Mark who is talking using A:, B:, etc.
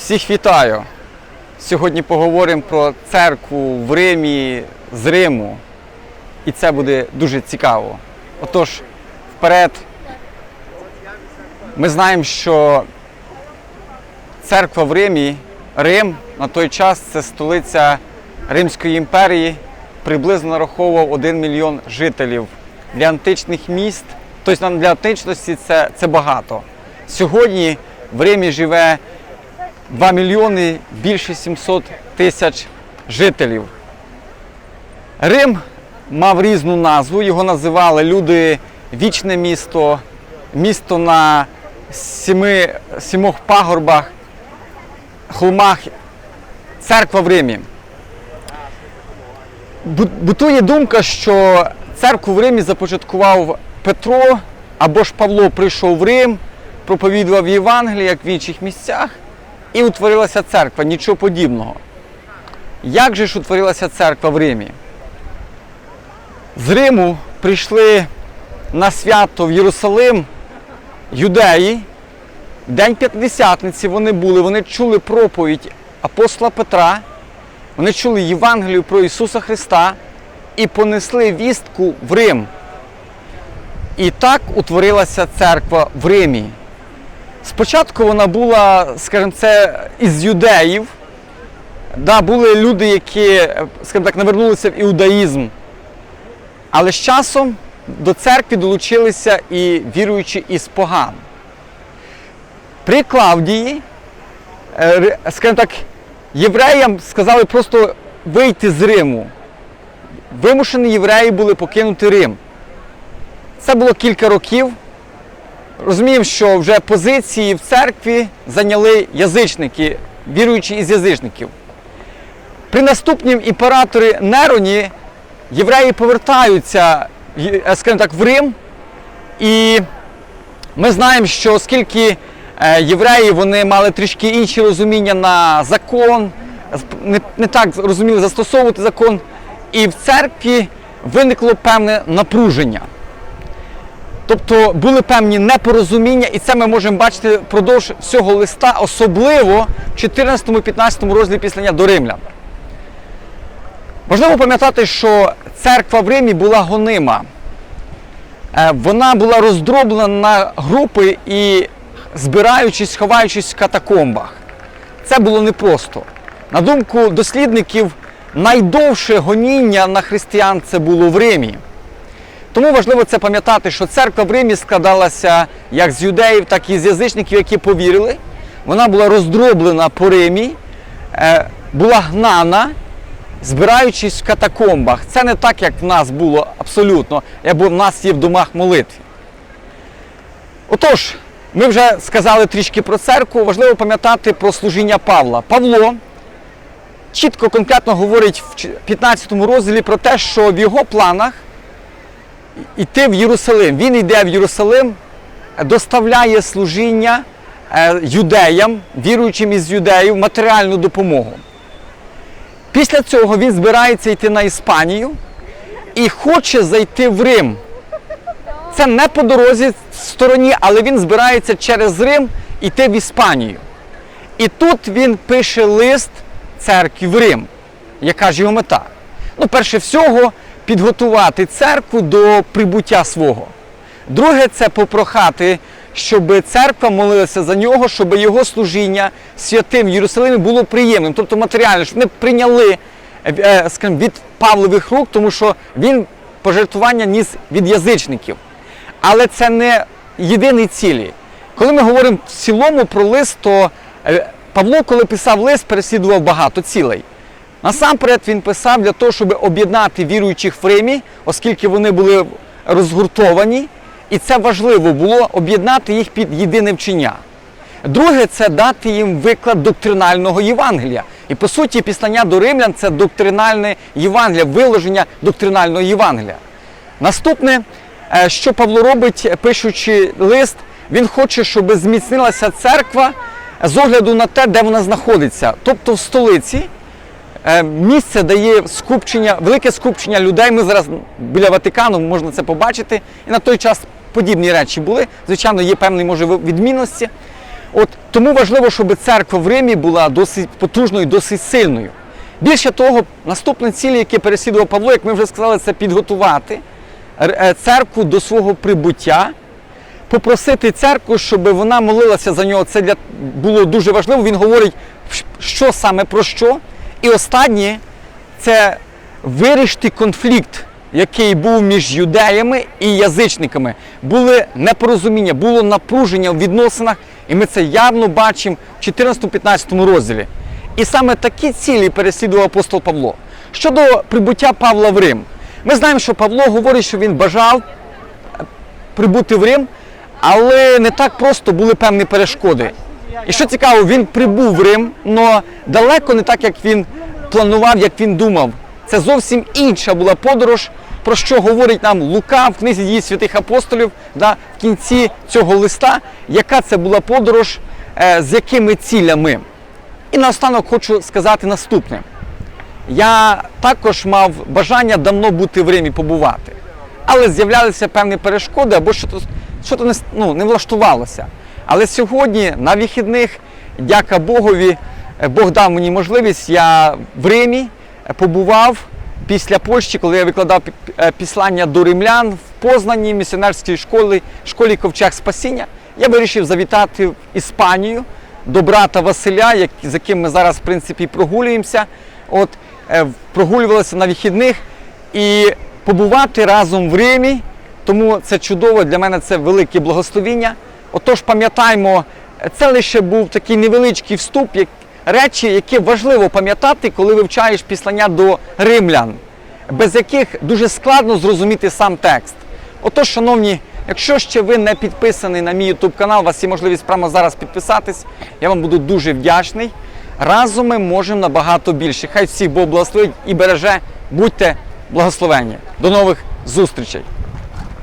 A: Всіх вітаю! Сьогодні поговоримо про церкву в Римі з Риму. І це буде дуже цікаво. Отож, вперед, ми знаємо, що церква в Римі, Рим на той час це столиця Римської імперії, приблизно нараховував 1 мільйон жителів. Для античних міст, тобто для античності це, це багато. Сьогодні в Римі живе 2 мільйони більше 700 тисяч жителів. Рим мав різну назву, його називали люди вічне місто, місто на сіми, сімох пагорбах, холмах, церква в Римі. Бутує думка, що церкву в Римі започаткував Петро або ж Павло прийшов в Рим, проповідував Євангеліє, як в інших місцях, і утворилася церква, нічого подібного. Як же ж утворилася церква в Римі? З Риму прийшли на свято в Єрусалим юдеї. День П'ятдесятниці вони були, вони чули проповідь апостола Петра, вони чули Євангелію про Ісуса Христа і понесли вістку в Рим. І так утворилася церква в Римі. Спочатку вона була, скажімо, це із юдеїв. Да, були люди, які, скажімо так, навернулися в іудаїзм. Але з часом до церкви долучилися і віруючі із поган. При Клавдії, е, скажімо так, євреям сказали просто вийти з Риму. Вимушені євреї були покинути Рим. Це було кілька років. Розуміємо, що вже позиції в церкві зайняли язичники, віруючі із язичників. При наступнім імператорі Нероні євреї повертаються, е, скажімо так, в Рим. І ми знаємо, що оскільки е, євреї вони мали трішки інші розуміння на закон, не, не так розуміли застосовувати закон, і в церкві виникло певне напруження. Тобто були певні непорозуміння, і це ми можемо бачити впродовж всього листа, особливо в 14-15 розділі післання до римлян. Важливо пам'ятати, що церква в Римі була гонима. Е, Вона була роздроблена на групи і збираючись, ховаючись в катакомбах. Це було непросто. На думку дослідників, найдовше гоніння на християн це було в Римі. Тому важливо це пам'ятати, що церква в Римі складалася як з юдеїв, так і з язичників, які повірили. Вона була роздроблена по Римі, е, була гнана, збираючись в катакомбах. Це не так, як в нас було абсолютно, або в нас є в домах молитві. Отож, ми вже сказали трішки про церкву, важливо пам'ятати про служіння Павла. Павло чітко конкретно говорить в 15 розділі про те, що в його планах йти в Єрусалим. Він йде в Єрусалим, доставляє служіння е, юдеям, віруючим із юдеїв, матеріальну допомогу. Після цього він збирається йти на Іспанію і хоче зайти в Рим. Це не по дорозі стороні, але він збирається через Рим йти в Іспанію. І тут він пише лист церкві в Рим. Яка ж його мета? Ну, перше всього, підготувати церкву до прибуття свого. Друге, це попрохати, щоб церква молилася за нього, щоб його служіння святим в Єрусалимі було приємним, тобто матеріально, щоб вони прийняли е, е, скажімо, від Павлових рук, тому що він пожертвування ніс від язичників. Але це не єдиний цілі. Коли ми говоримо в цілому про лист, то е, Павло, коли писав лист, переслідував багато цілей. Насамперед він писав для того, щоб об'єднати віруючих в Римі, оскільки вони були розгуртовані, і це важливо було об'єднати їх під єдине вчення. Друге, це дати їм виклад доктринального Євангелія. І по суті, післання до римлян це доктринальне Євангелія, виложення доктринального Євангелія. Наступне, е, що Павло робить, пишучи лист, він хоче, щоб зміцнилася церква з огляду на те, де вона знаходиться, тобто в столиці. Е, Місце дає скупчення, велике скупчення людей. Ми зараз біля Ватикану можна це побачити. І на той час подібні речі були. Звичайно, є певні може відмінності. От тому важливо, щоб церква в Римі була досить потужною, досить сильною. Більше того, наступне ціль, яке переслідував Павло, як ми вже сказали, це підготувати е, церкву до свого прибуття, попросити церкву, щоб вона молилася за нього. Це для було дуже важливо. Він говорить, що саме про що. І останнє це вирішити конфлікт, який був між юдеями і язичниками. Були непорозуміння, було напруження в відносинах, і ми це явно бачимо в 14-15 розділі. І саме такі цілі переслідував апостол Павло. Щодо прибуття Павла в Рим, ми знаємо, що Павло говорить, що він бажав прибути в Рим, але не так просто були певні перешкоди. І що цікаво, він прибув в Рим, але далеко не так, як він планував, як він думав. Це зовсім інша була подорож, про що говорить нам Лука в книзі дії святих апостолів да, в кінці цього листа, яка це була подорож, е, з якими цілями. І наостанок хочу сказати наступне. Я також мав бажання давно бути в Римі побувати, але з'являлися певні перешкоди або щось що не, ну, не влаштувалося. Але сьогодні, на вихідних, дяка Богові, е, Бог дав мені можливість. Я в Римі е, побував після Польщі, коли я викладав е, післання до римлян в Познані місіонерській школі, школі Ковчег Спасіння. Я вирішив завітати в Іспанію до брата Василя, як, з яким ми зараз в принципі прогулюємося. От прогулювалися на вихідних і побувати разом в Римі. Тому це чудово для мене це велике благословіння. Отож, пам'ятаймо, це лише був такий невеличкий вступ, як речі, які важливо пам'ятати, коли вивчаєш післання до римлян, без яких дуже складно зрозуміти сам текст. Отож, шановні, якщо ще ви не підписаний на мій YouTube канал, у вас є можливість прямо зараз підписатись. Я вам буду дуже вдячний. Разом ми можемо набагато більше. Хай всіх Бог благословить і береже. Будьте благословені. До нових зустрічей!